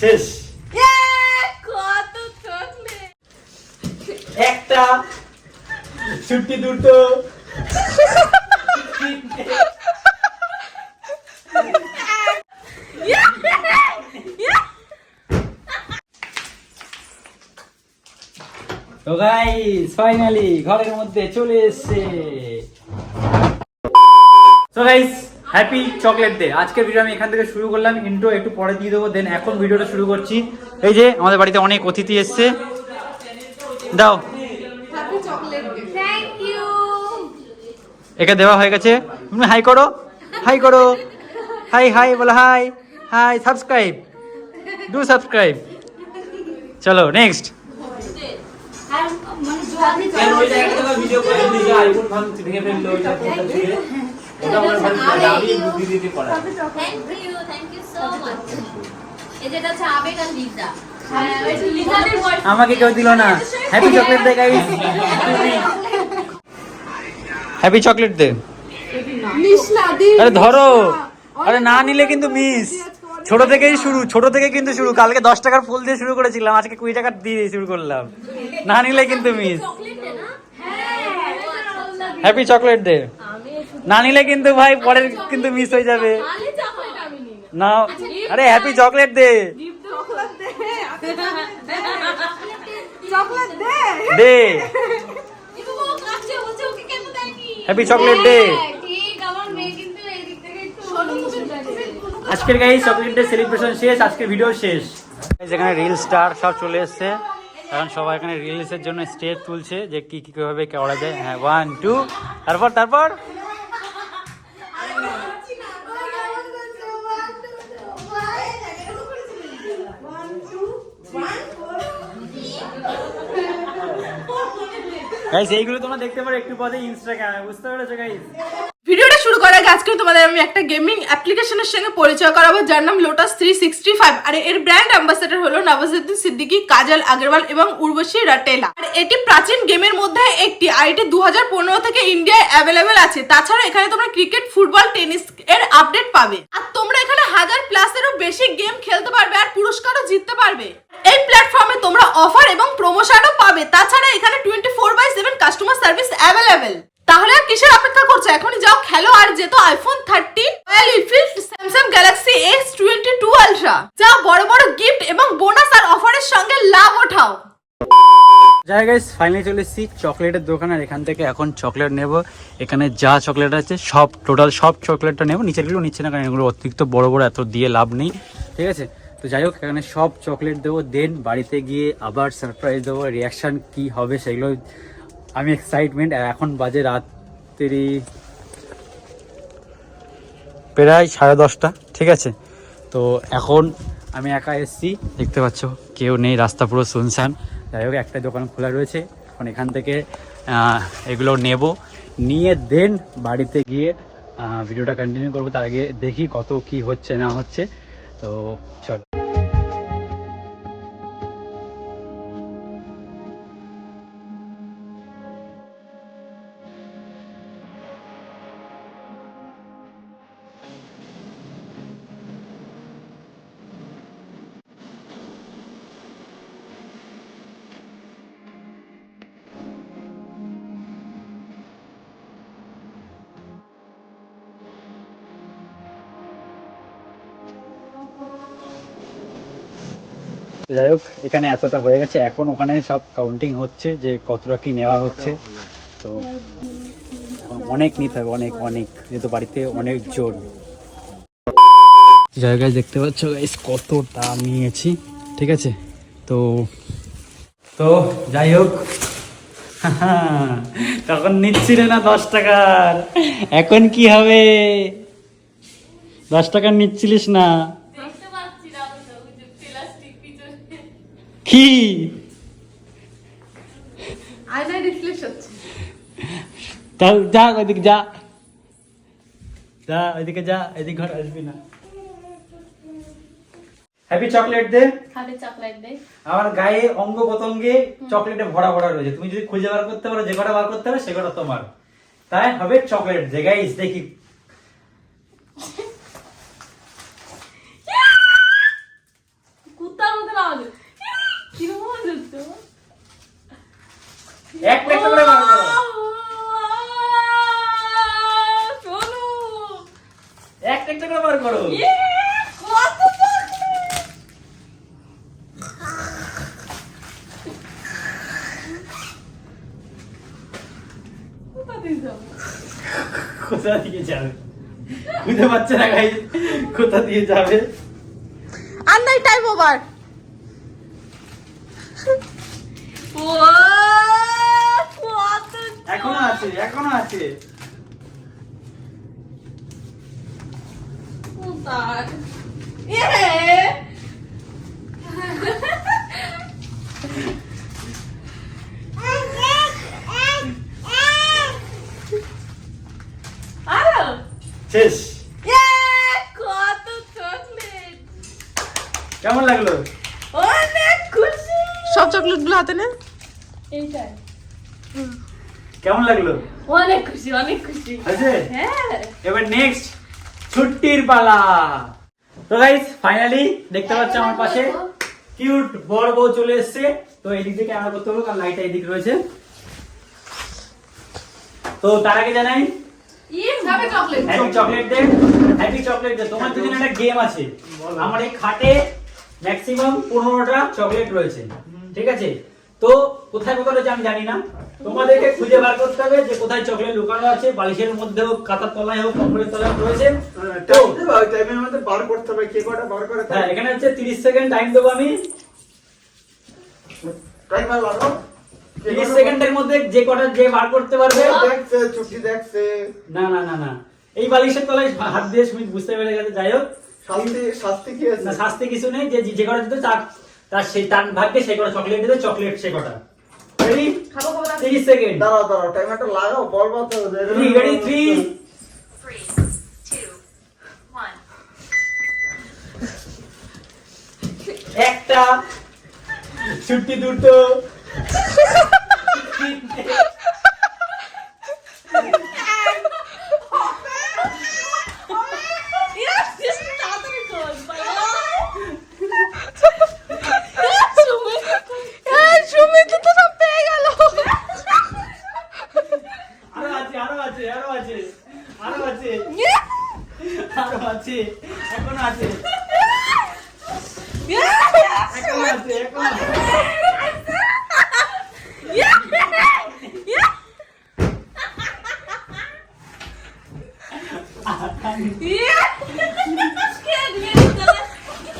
শেষ। একটা ছুটি দুটো তো গাইস ফাইনালি ঘরের মধ্যে চলে এসেছে। তো গাইস হ্যাপি চকলেট ডে আজকের ভিডিও আমি এখান থেকে শুরু করলাম। ইন্ট্রো একটু পরে দিয়ে দেবো। দেন এখন ভিডিওটা শুরু করছি। এই যে আমাদের বাড়িতে অনেক অতিথি এসছে। দাও। একে দেওয়া হয়ে গেছে। তুমি হাই করো। হাই করো। হাই হাই বলো hi hi subscribe do subscribe চলো নেক্সট থ্যাংক হ্যাঁ। আমাকে কেউ দিল না। Happy chocolate day guys happy chocolate day আরে ধরো। আরে না নিলে কিন্তু মিস ছোট থেকেই শুরু ছোট থেকে কিন্তু শুরু। কালকে দশ টাকার ফুল দিয়ে শুরু করেছিলাম আজকে কুড়ি টাকার দিয়ে শুরু করলাম। না নিলে কিন্তু মিস চকলেট দে না? হ্যাপি চকলেট দে না নিলে কিন্তু ভাই পরের কিন্তু মিস হয়ে যাবে। খালি চকলেট আমি নিই না আরে happy chocolate day chocolate day happy chocolate day ঠিক আমার মেয়ে কিন্তু এই দিক থেকে একটু আজকের গাই চকলেট ডে সেলিব্রেশন শেষ আজকের ভিডিও শেষ। যেখানে রিল স্টার সব চলে এসছে। এখন সবাই এখানে রিলসের জন্য স্টেপ তুলছে যে কি কি, কীভাবে করা যায় হ্যাঁ ওয়ান টু তারপর তারপর? গাইস এইগুলো তোমরা দেখতে পারো একটু পরে ইনস্টাগ্রামে বুঝতে পেরেছ গাইস ভিডিওটা শুরু করার আগে আজকে তোমাদের আমি একটা গেমিং অ্যাপ্লিকেশনের সঙ্গে পরিচয় করাবো, যার নাম লোটাস থ্রি সিক্সটি ফাইভ আর এর ব্র্যান্ড অ্যাম্বাসেডর হলো নওয়াজুদ্দিন সিদ্দিকী, কাজল আগরওয়াল এবং উর্বশী রাটেলা। আর এটি প্রাচীন গেমের মধ্যে একটি, আর এটি দুহাজার পনেরো থেকে ইন্ডিয়ায় অ্যাভেলেবেল আছে। তাছাড়া এখানে তোমরা ক্রিকেট ফুটবল টেনিস এর আপডেট পাবে। আর তোমরা এখানে হাজার প্লাসেরও বেশি গেম খেলতে পারবে আর পুরস্কারও জিততে পারবে। এই প্ল্যাটফর্মে তোমরা অফার এবং প্রমোশনও পাবে। তাছাড়া এখানে twenty four by seven customer service available তাহলে আর কিসের অপেক্ষা করছ? এখনই যাও, খেলো আর যেত iPhone thirteen Royal Enfield Samsung Galaxy S twenty two Ultra যা বড় বড় গিফট এবং বোনাস আর অফারের সঙ্গে লাভ ওঠাও। গাইস ফাইনালি চলে এসেছি চকলেটের দোকান আর এখান থেকে এখন চকলেট নেব। এখানে যা চকলেট আছে, সব টোটাল সব চকলেটটা নেব। নিচেরগুলো নিচ্ছে না কারণ এগুলো অতিরিক্ত বড় বড়, এত দিয়ে লাভ নেই। ঠিক আছে? তো যাই হোক, এখানে সব চকলেট দেবো। দেন বাড়িতে গিয়ে আবার সারপ্রাইজ দেবো। রিয়াকশান কি হবে সেগুলো আমি এক্সাইটমেন্ট আর এখন বাজে রাত্রি প্রায় সাড়ে দশটা, ঠিক আছে? তো এখন আমি একা এসেছি, দেখতে পাচ্ছ কেউ নেই, রাস্তা পুরো শুনশান। যাই হোক একটা দোকান খোলা রয়েছে, এখন এখান থেকে এগুলো নেব। নিয়ে দেন বাড়িতে গিয়ে ভিডিওটা কন্টিনিউ করব, তার আগে দেখি কত কি হচ্ছে, না হচ্ছে। তো চল। যাই হোক, এখানে এতটা হয়ে গেছে। এখন ওখানে সব কাউন্টিং হচ্ছে যে কতটা কি নেওয়া হচ্ছে। তো অনেক নিতে হবে, অনেক অনেক। যেহেতু বাড়িতে অনেক জোর জায়গায় দেখতে পাচ্ছ গাইস কতটা নিয়েছি, ঠিক আছে? তো তো যাই হোক। তখন নিচ্ছিলে না দশ টাকার। এখন কি হবে? দশ টাকার নিচ্ছিলিস না দেখতে পাচ্ছি না তো ওই যে প্লাস্টিক পিছনে কি? আয়নায় হচ্ছে চল যা ওইদিকে যা। যা ওইদিকে যা এদিকে ঘর আসবি না। হ্যাপি চকলেট দে খালি চকলেট দে আমার গায়ে অঙ্গ প্রত্যঙ্গে চকলেটে ভরা ভরা রয়েছে। তুমি যদি খুঁজে বার করতে পারো যে কটা বার করতে হবে সে কটা তোমার। তাই হবে চকলেট দে গাইস দেখি। একটা করে। কোথা দিয়ে যাবে? খুঁজে পাচ্ছে না গাই কোথা দিয়ে যাবে? আর টাইম ওভার আছে তার আরও শেষ কত চকলেট কেমন লাগল অনেক খুশি সব চকলেটগুলো হাতে নে এইটাই কেমন লাগল অনেক খুশি হ্যাঁ। এবার নেক্সট ছুটির পালা। তো গাইস ফাইনালি দেখতে পাচ্ছ আমার পাশে কিউট বড় বউ চলে এসেছে। তো এদিক থেকে ক্যামেরা করতে হবে কারণ লাইটটা এদিক রয়েছে। তো তার আগে জানাই chocolate happy chocolate day happy chocolate day তোমার জন্য একটা গেম আছে। আমার এই খাটে ম্যাক্সিমাম পনেরোটা চকলেট রয়েছে। ঠিক আছে? তো কোথায় কোথায় রয়েছে আমি জানি না। তোমাদেরকে খুঁজে বার করতে হবে যে কোথায় চকলেট লুকানো আছে বালিশের মধ্যে হোক তলায় হোক কম্বলের তলায় রয়েছে। তো টাইমের মধ্যে বার করতে হবে কে কটা বার করে হ্যাঁ এখানে হচ্ছে তিরিশ সেকেন্ড টাইম দেবো আমি। টাইমার লাগাও তিরিশ সেকেন্ডের মধ্যে যে কটা যে বার করতে পারবে। দেখছে ছুটি দেখছে। না না না না। এই বালিশের তলায় হাত দিয়ে সুমিত বুঝতে পেরে গেছে যাই হোক। শাস্তি শাস্তি কি আছে? না শাস্তি কিছু নেই যে যে কটা দিতে তার তার সেই তার ভাগ্যে সেই কটা চকলেট দিতে চকলেট সে কটা। রেডি খাব খাব না তিরিশ সেকেন্ড দাঁড়াও দাঁড়াও টাইমারটা লাগাও তো রেডি. একটা ছুটি দুটো তিনটে, তাড়াতাড়ি কর সুমিত তো সব পেয়ে গেল আরও আছে আরও আছে আরও আছে আরও আছে আরও আছে এখনও আছে এখনও আছে এখনও আছে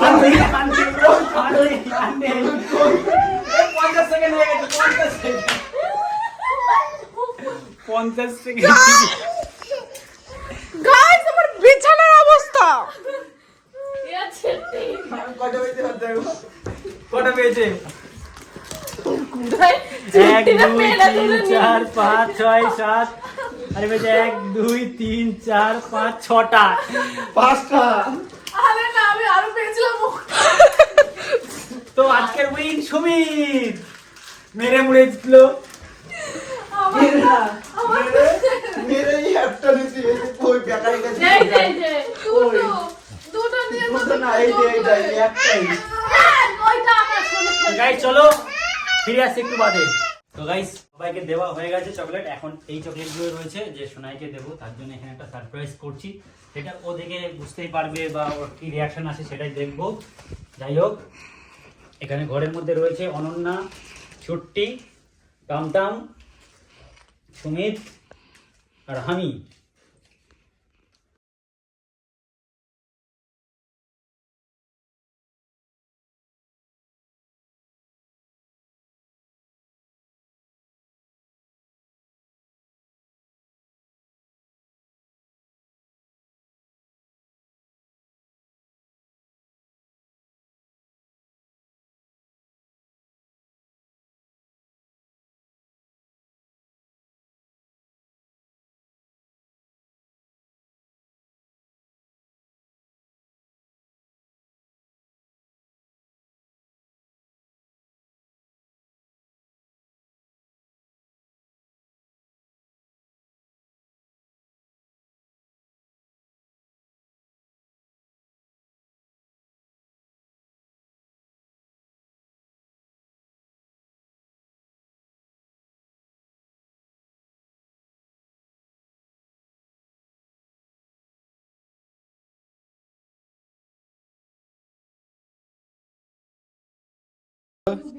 আরে আরে আরে আরে পঞ্চাশ সেকেন্ড হয়ে গেছে। পঞ্চাশ সেকেন্ড পঞ্চাশ সেকেন্ড গাইস আমার বিছানার অবস্থা। কটা বেজে দেখো কটা পেয়েছে এক দুই তিন চার পাঁচ ছয় সাত। আরে পেয়েছে এক দুই তিন চার পাঁচ ছটা। পাঁচটা। আরে না আমি আরও পেয়েছিলাম তো আজকের উইন সুমিত। মেরে মুড়ে গাইস চলো ফিরে আসছি একটু বাদে। তো গাইস সবাইকে দেওয়া হয়ে গেছে চকলেট এখন এই চকলেটগুলো রয়েছে যে সোনাইকে দেবো। তার জন্য এখানে একটা সারপ্রাইজ করছি। সেটা ও দেখে বুঝতেই পারবে বা ওর কি রিয়াকশন আছে সেটাই দেখব। যাই হোক এখানে ঘরের মধ্যে রয়েছে অনন্যা ছুট্টি টামটাম সুমিত আর হামি।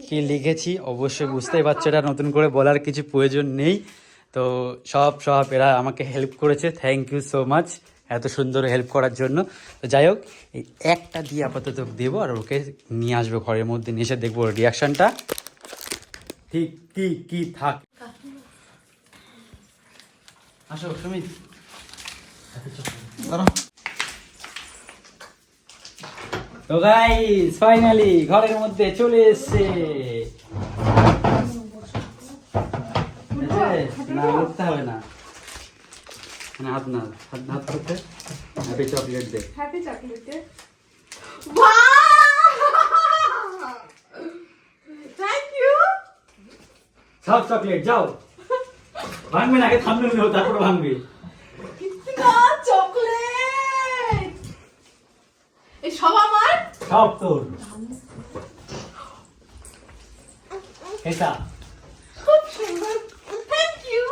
কি লিখেছি? অবশ্যই বুঝতেই পারছ, এটা নতুন করে বলার কিছু প্রয়োজন নেই। তো সব সব এরা আমাকে হেল্প করেছে। থ্যাংক ইউ সো মাচ এত সুন্দর হেল্প করার জন্য। তো যাই হোক, এই একটা দিয়ে আপাতত দেবো আর ওকে নিয়ে আসব ঘরের মধ্যে, নিয়ে এসে দেখব রিয়াকশানটা ঠিক কি কি থাক। আসো, সুমিত। তো গাইস ফাইনালি ঘরের মধ্যে চলে এসেছে? না উঠতে হবে না। না হাত না হাত হাত করতে হ্যাপি চকলেট দে হ্যাপি চকলেটে থ্যাংক ইউ সব চকলেট যাও। ভাঙবে না আগে থামলে নেব তারপর ভাঙবে ইতনা চকলেট এই সব আমার সব তোর। এটা। খুব সুন্দর। থ্যাংক ইউ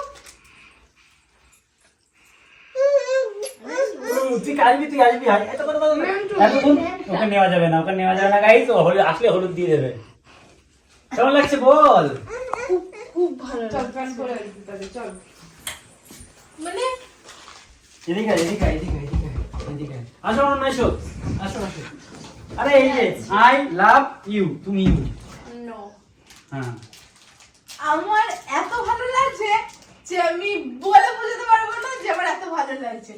তুই তুই আসবি এত কথা বলো ওকে নেওয়া যাবে না ওকে নেওয়া যাবে না। হলুদ আসলে হলুদ দিয়ে দেবে। কেমন লাগছে বল? খুব ভালো চল প্যান করে দিতে চল। মানে? এদিকে এদিকে এদিকে এদিকে আসো অনন্যা, এসো আসো আসো। আরে এই যে আই লাভ ইউ তুমি ইউ নো হ্যাঁ। আমার এত ভালো লাগছে যে আমি বলে বোঝাতে পারব না যে আমার এত ভালো লাগছে।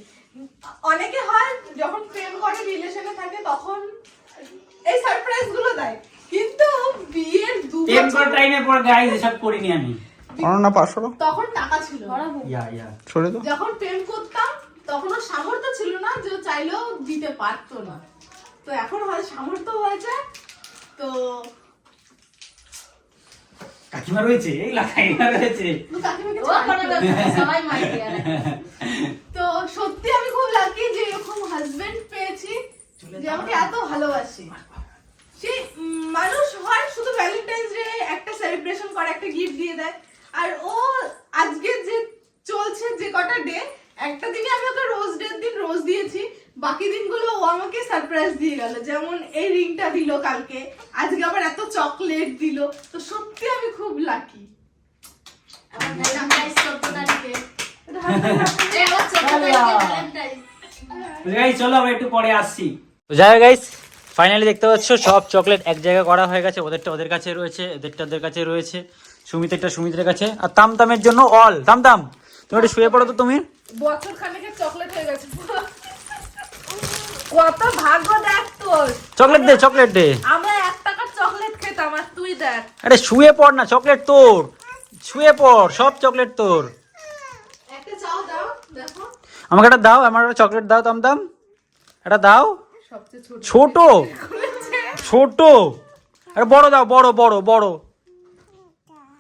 অনেকে হয় যখন প্রেম করে রিলেশনে থাকে তখন এই সারপ্রাইজগুলো দেয়। কিন্তু বিয়ের দু বছর টাইমে পর গাইস এসব করিনি আমি। অনন্যা পাঁচশো তখন টাকা ছিল। ইয়া ইয়া সরে তো? যখন প্রেম করতাম তখন ওর সামর্থ্য ছিল না যে চাইলেও দিতে পারতো না। তো এখন হয় সামর্থ্য হয়েছে তো কাকিমা রয়েছে এই কাকিমা রয়েছে। তো সত্যি আমি খুব লাকি যে এরকম হাজবেন্ড পেয়েছি যে আমাকে এত ভালোবাসে। সে মানুষ হয় শুধু ভ্যালেন্টাইন্স ডে একটা সেলিব্রেশন করে একটা গিফট দিয়ে দেয়। আর ও আজকে যে চলছে যে কটা ডে একটা দিনে আমি ওকে রোজ ডে দিয়েছি বাকি দিনগুলো ও আমাকে সারপ্রাইজ দিয়ে গেল যেমন এই রিংটা দিল কালকে আজকে আবার এত চকলেট দিল তো সত্যি আমি খুব লাকি চলো আমরা একটু পরে আসছি। তো যাই গাইস ফাইনালি দেখতে পাচ্ছ সব চকলেট এক জায়গায় করা হয়ে গেছে ওদেরটা ওদের কাছে রয়েছে এদেরটা ওদের কাছে রয়েছে সুমিতেরটা সুমিতের কাছে আর তামতামের জন্য অল তামতাম তুমি একটু শুয়ে পড়ো তো তুমি। বছর খানেকের চকলেট হয়ে গেছে কত ভাগ্য দেখ তোর। Chocolate day chocolate day. আমরা এক টাকার চকলেট খেতাম আর তুই দেখ। আরে শুয়ে পড় না চকলেট তোর। শুয়ে পড় সব চকলেট তোর। একটা চাও দাও দেখো। আমাকে একটা দাও আমার একটা চকলেট দাও তামতাম একটা দাও। সবচেয়ে ছোট। ছোট। ছোট। আরে বড় দাও বড় বড় বড়।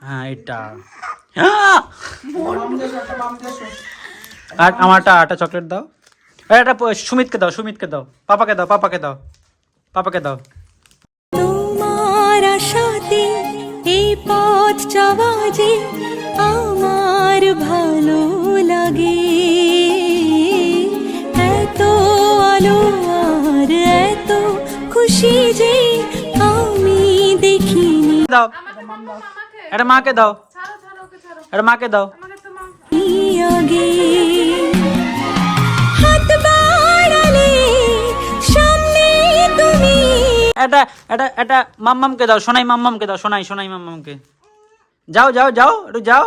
হ্যাঁ এটা! আর আমারটা আটা চকলেট দাও। একটা সুমিতকে দাও সুমিতকে দাও। পাপাকে দাও পাপাকে দাও। পাপাকে দাও। তোমার আশাতে এই পথ চাওয়া যে আমার ভালো লাগে। এত আলো আর এত খুশি যে আমি দেখিনি। দাও। একটা মাকে দাও। একটা মাকে দাও। আগে একটা এটা এটা মাম্মামকে দাও, সোনাই মাম্মামকে দাও, সোনাই সোনাই মাম্মামকে। যাও যাও যাও, একটু যাও।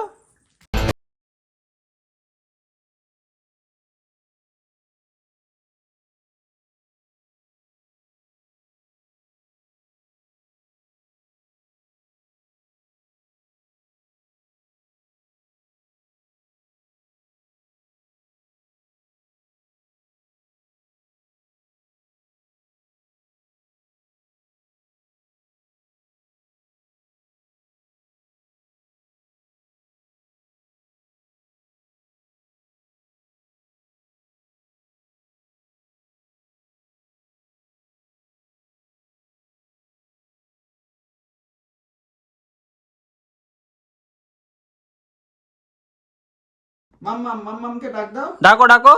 মাম্মাম মাম্মামকে ডাক দাও। ডাকো ডাকো।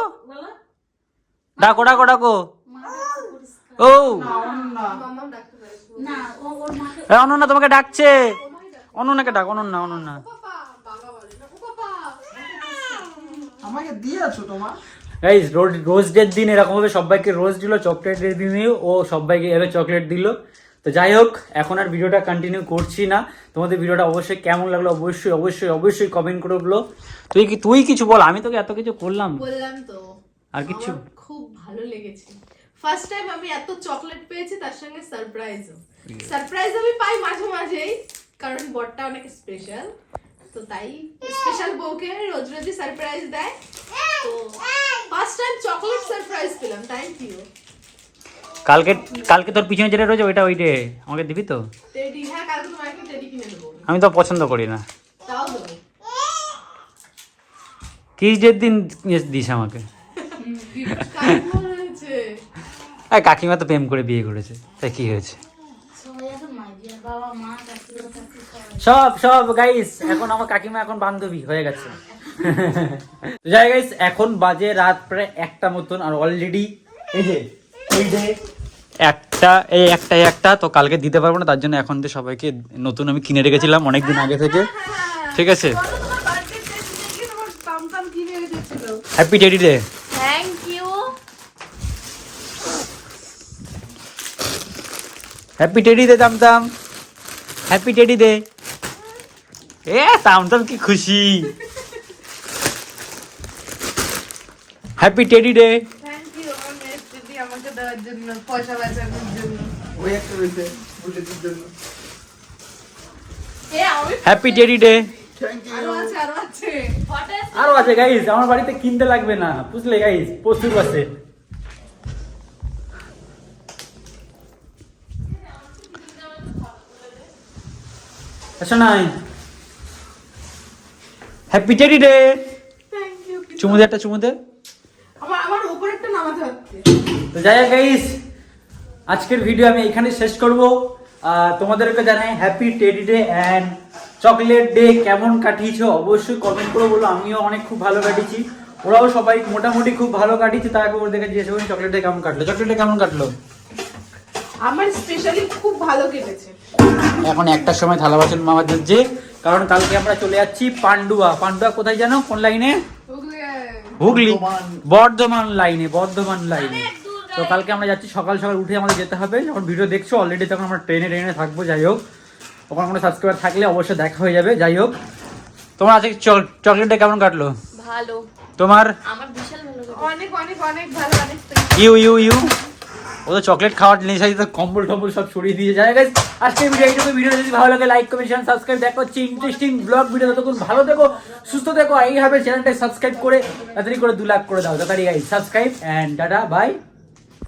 ডাকো ডাকো ডাকো। ও। না অনন্যা। মাম্মাম ডাকতে পারিস এ, অনন্যা তোমাকে ডাকছে। অনন্যাকে ডাক অনন্যা অনন্যা। আমাকে দিয়েছ তোমার? গাইজ রোজ ডের দিন এরকম ভাবে সবাইকে রোজ দিল চকলেট ডের দিনেও ও সবাইকে এভাবে চকলেট দিল। তো যাই হোক এখন আর ভিডিওটা কন্টিনিউ করছি না। তোমাদের ভিডিওটা অবশ্যই কেমন লাগল অবশ্যই অবশ্যই অবশ্যই কমেন্ট করে বলো। তুই কি তুই কিছু বল আমি তোকে এত কিছু করলাম। বললাম তো আর কিছু? খুব ভালো লেগেছে। ফার্স্ট টাইম আমি এত চকলেট পেয়েছি তার সঙ্গে সারপ্রাইজও সারপ্রাইজ আমি পাই মাঝে মাঝেই কারণ বরটা অনেক স্পেশাল তো তাই স্পেশাল বউকে রোজ রোজই সারপ্রাইজ দেয়। তো ফার্স্ট টাইম চকলেট সারপ্রাইজ পেলাম থ্যাংক ইউ কালকে কালকে তোর পিছনে যেটা রয়েছে ওইটা ওইটে আমাকে দিবি তো? হ্যাঁ আমি তো পছন্দ করি না। তাও দেবো। কিস ডের দিন দিস আমাকে? আর কাকিমা তো প্রেম করে বিয়ে করেছে তাই কি হয়েছে? সব সব গাইস এখন আমার কাকিমা এখন বান্ধবী হয়ে গেছে। যাই গাইস এখন বাজে রাত প্রায় একটা মতন আর অলরেডি এই যে একটা এই একটা একটা তো কালকে দিতে পারব না তার জন্য এখন তো সবাইকে নতুন আমি কিনে রেখেছিলাম অনেক দিন আগে থেকে। ঠিক আছে? Happy teddy day happy teddy day দাম দাম হ্যাপি টেডি দে এ তাম তাম কি খুশি। Happy teddy day thank you আমার মেয়ের দিদি দেওয়ার জন্য পয়সা বাঁচানোর জন্য। ওই একটা রয়েছে বুলেটের জন্য। হ্যাপি টেডি ডে আরও আছে গাইস আমার বাড়িতে কিনতে লাগবে না বুঝলে গাইস প্রচুর আছে। আচ্ছা নাই হ্যাপি টেডি ডে চুমু দে একটা চুমু দে আমার আমার উপরেরটা নামাতে হচ্ছে। তো যাই হোক গাইস আজকের ভিডিও আমি এখানে শেষ করব। তোমাদেরকে জানাই happy teddy day and chocolate day কেমন কাটিয়েছো অবশ্যই কমেন্ট করে বলো। আমিও অনেক খুব ভালো কাটিয়েছি। ওরাও সবাই মোটামুটি খুব ভালো কাটিয়েছে। তারপর ওদেরকে জিজ্ঞেস করি চকলেট ডে কেমন কাটলো? চকলেট ডে কেমন কাটলো? আমার স্পেশালি খুব ভালো কেটেছে। এখন একটার সময় থালা বাসন মামা যে কারণ কালকে আমরা চলে যাচ্ছি পান্ডুয়া। পান্ডুয়া কোথায় জানো? কোন লাইনে হুগলি। বর্ধমান। লাইনে বর্ধমান লাইনে তো কালকে আমরা যাচ্ছি সকাল সকাল উঠে আমাদের যেতে হবে। যখন ভিডিও দেখছ অলরেডি তখন আমরা ট্রেনে ট্রেনে থাকব যাই হোক। ওখানে কোনো সাবস্ক্রাইবার থাকলে অবশ্যই দেখা হয়ে যাবে যাই হোক। তোমার আজকে চকলেটটা কেমন কাটলো? ভালো। তোমার? আমার বিশাল ভালো অনেক অনেক অনেক ভালো অনেক ইউ ইউ ইউ। ও তো চকলেট খাওয়ার নেশা তো কম্বল টম্বল সব ছড়িয়ে দিয়ে যায়। গাইস আজকে ভিডিও এইটুকু ভিডিও যদি ভালো লাগে লাইক কমেন্ট শেয়ার সাবস্ক্রাইব দেখা হচ্ছে ইন্টারেস্টিং ব্লগ ভিডিও ততক্ষণ ভালো থেকো সুস্থ থেকো। এইভাবে চ্যানেলটা সাবস্ক্রাইব করে তাড়াতাড়ি করে দু লাখ করে দাও। তাড়াতাড়ি guys subscribe and tata bye